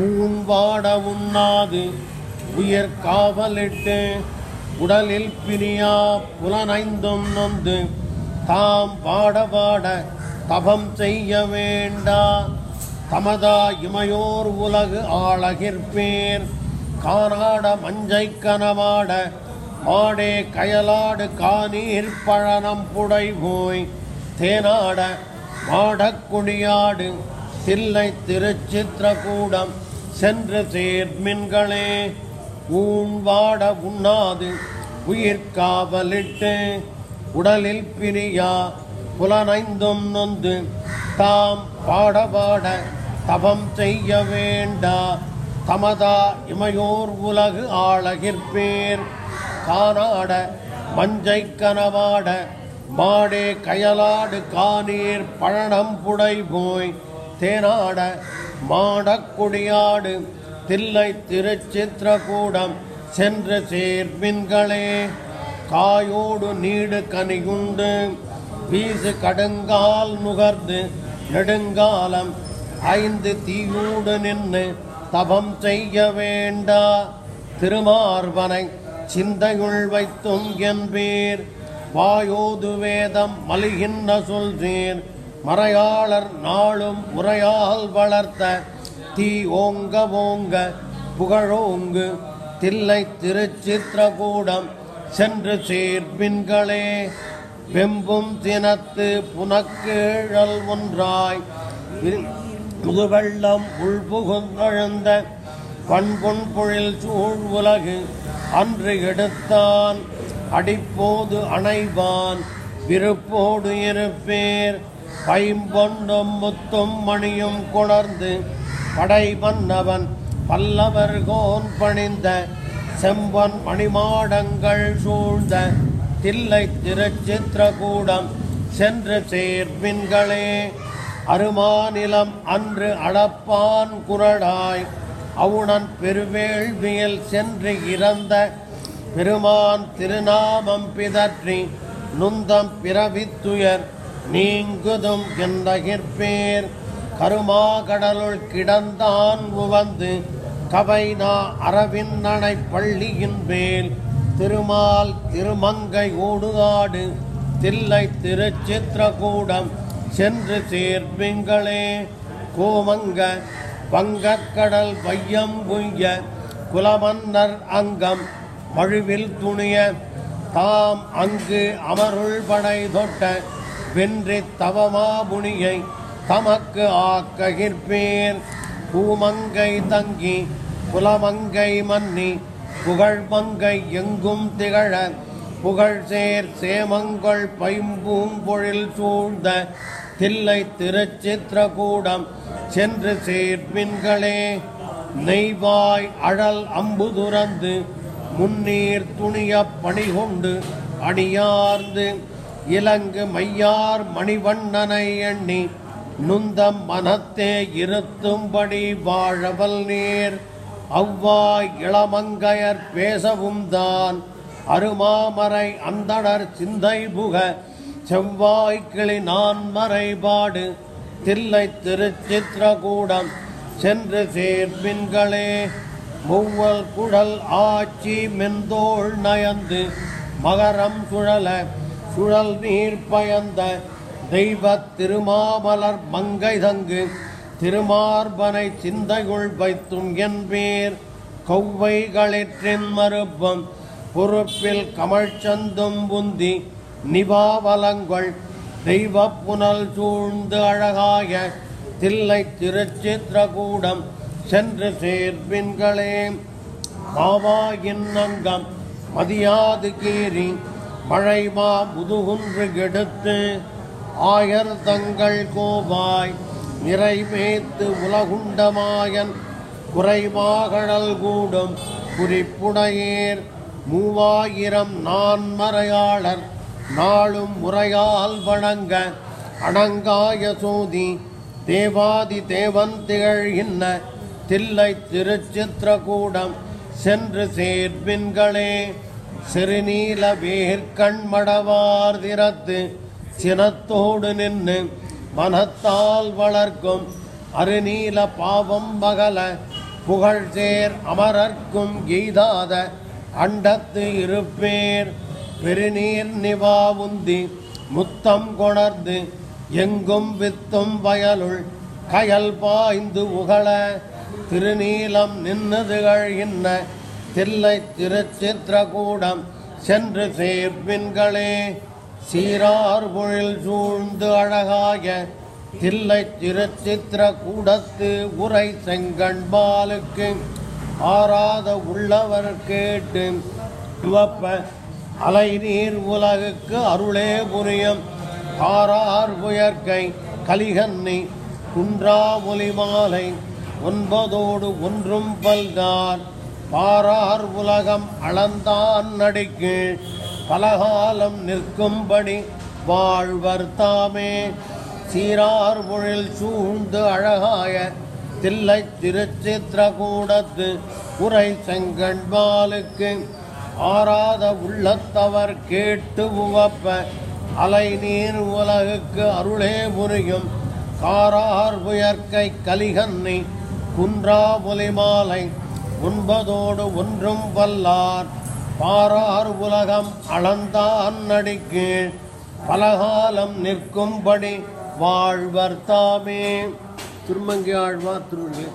ஊன்வாட உண்ணாது. உயர் காவலிட்டு உடலில் பிரியா புலனைந்தும் நொந்து. தாம் வாட வாட தபம் செய்ய வேண்டா. தமதா இமையோர் உலகு ஆளகிற்பேர் காணாட மஞ்சை கனவாட மாடே கயலாடு காணீர் பழனம் புடை போய் தேனாட மாடக்குடியாடு தில்லை திருச்சித்திரகூடம் சென்று சேர்மின்களே ஊன்வாட உண்ணாது உயிர் காவலிட்டு உடலில் பிரியா புலனைந்தும் நொந்து தாம் பாட பாட தபம் செய்ய வேண்டா தமதா இமையோர் உலகு ஆளகிற்பேர் காணாட மஞ்சை கனவாட மாடே கயலாடு காணீர் பழனம் புடை போய் தேனாட மாடக்குடியாடு தில்லை திருச்சித்திரகூடம் சென்று சேர்மின்களே. காயோடு நீடு கனிகுண்டு வீசு கடுங்கால் நுகர்ந்து நெடுங்காலம் ஐந்து தீயோடு நின்று தபம் செய்ய வேண்டா. திருமார்பனை சிந்தையுள் வைத்தும் என்பீர். வாயோது வேதம் மலிகின்ற சொல்வீர் மறையாளர் நாளும் முறையால் வளர்த்த தீ ஓங்க ஓங்க புகழோங்கு தில்லை திருச்சித்திரகூடம் சென்று சேர்பின்களே வெம்பும் தினத்து புனக்கீழல் ஒன்றாய் முதுவெள்ளம் உள்புகுந்தழுந்த பண்பொன் பொழில் சூழ் உலகு அன்று எடுத்தான் அடிப்போது அணைவான் விருப்போடு இருப்பேர். பைம்பொன்னும் முத்தும் மணியும் குளர்ந்து படை மன்னவன் பல்லவர் கோன் பணிந்த செம்பன் மணிமாடங்கள் சூழ்ந்த தில்லை திருச்சித்திரகூடம் சென்று சேர்பின்களே அருமாநிலம் அன்று அளப்பான் குரடாய் அவுணன் பெருவேள்வியில் சென்று இறந்த பெருமான் திருநாமம் பிதற்றி நுந்தம் பிறவித்துயர் நீங்குதும் என்றகிற்பேர் கருமா கடலுள் கிடந்தான் உவந்து கவைனா நனை பள்ளியின் மேல் திருமால் திருமங்கை ஓடுகாடு தில்லை திருச்சித்திரகூடம் சென்று சேர்ப்பிங்களே. கோமங்க வங்கக்கடல் வையம் குய்ய குலமன்னர் அங்கம் மழுவில் துணிய தாம் அங்கு அமருள் படை தொட்ட வென்றி தவமாபுனியை தமக்கு ஆக்ககிற்பேர் பூமங்கை தங்கி புலமங்கை மன்னி புகழ் மங்கை எங்கும் திகழ புகழ் சேர் சேமங்கள் பைம்பூம்பொழில் சூழ்ந்த தில்லை திருச்சித்திரகூடம் சென்று சேர்ப்பின்களே நெய்வாய் அழல் அம்பு துறந்து முன்னீர் துணிய பணிகொண்டு அணியார்ந்து இலங்கு மையார் மணிவண்ணனை எண்ணி நுந்தம் மனத்தே இருத்தும்படி வாழவல் நீர். அவ்வாய் இளமங்கையர் பேசவும் தான் அருமாமரை அந்தணர் சிந்தை புக செவ்வாய்க்கிளி நான் மறைபாடு தில்லை திருச்சித்திரகூடம் சென்று சேர்ப்பின்களே மூவல் குழல் ஆட்சி மெந்தோள் நயந்து மகரம் சுழல சுழல் நீர் பயந்த தெய்வ திருமாமலர் மங்கை தங்கு திருமார்பனை சிந்தையுள் வைத்தும் என்பேர் கொவ்வைகளிற்றின் மறுப்பம் பொறுப்பில் கமழ்ச்சந்தும் புந்தி நிபாவலங்கள் தெய்வ புனல் சூழ்ந்து அழகாய தில்லை திருச்சித்திரகூடம் சென்று சேர்ப்பின்களே மாவா அங்கம் மதியாது கீறி மழைமா முதுகுன்று கெடுத்து ஆயர் தங்கள் கோபாய் நிறைமேத்து உலகுண்டமாயன் குறைமாகழல் கூடும் குறிப்புடையேர் மூவாயிரம் நான் மறையாளர் நாளும் முறையால் வணங்க அடங்காய சோதி தேவாதி தேவன் திகழ்கின்ற தில்லை திருச்சித்திரகூடம் சென்று சேர்பின்களே சிறுநீல வேர்க்கண் மடவார் திறத்து சினத்தோடு நின்று மனத்தால் வளர்க்கும் அருநீல பாவம் மகள புகழ்சேர் அமரர்க்கும் எய்தாத அண்டத்து இருப்பேர். பெருநீர் நிவாவுந்தி முத்தம் கொணர்ந்து எங்கும் வித்தும் வயலுள் கயல் பாய்ந்து உகழ. திருநீலம் நின்னதுகள் இன்ன தில்லை திருச்சித்திரகூடம் சென்று சேர்ப்பின்களே சீரார் பொழில் சூழ்ந்து அழகாய தில்லை திருச்சித்திர கூடத்து உரை செங்கண்பாலுக்கு ஆறாத உள்ளவர் கேட்டு துவப்ப அலை நீர் உலகுக்கு அருளே புரியும். ஆறார் புயற்கை கலிகன்னி குன்றா மாலை ஒன்பதோடு ஒன்றும் பல்தான் பாரார் உலகம் அளந்தான் நடிக்கு பலகாலம் நிற்கும்படி வாழ்வர் தாமே. சீரார் பொழில் சூழ்ந்து அழகாய தில்லை திருச்சித்திரகூடத்து உரை செங்கண்பாலுக்கு ஆறாத உள்ளத்தவர் கேட்டு உவப்ப அலைநீர் உலகுக்கு அருளே புரியும். காரார் புயற்கை கலிகன்னி குன்றா மாலை உண்பதோடு ஒன்றும் வல்லார். பாரார் உலகம் அளந்தான் நடிக்கு. பலகாலம் நிற்கும்படி வாழ்வர் தாமே. திருமங்கி ஆழ்வார் திருநெல்வேலி